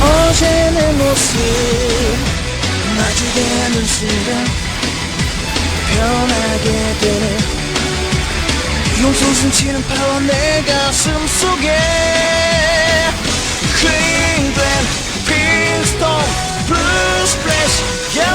어제 내 모습 마주대는 순간 변하게 되네 용솟 숨치는 파워 내 가슴 속에 Cleveland, Princeton, Blue Splash, the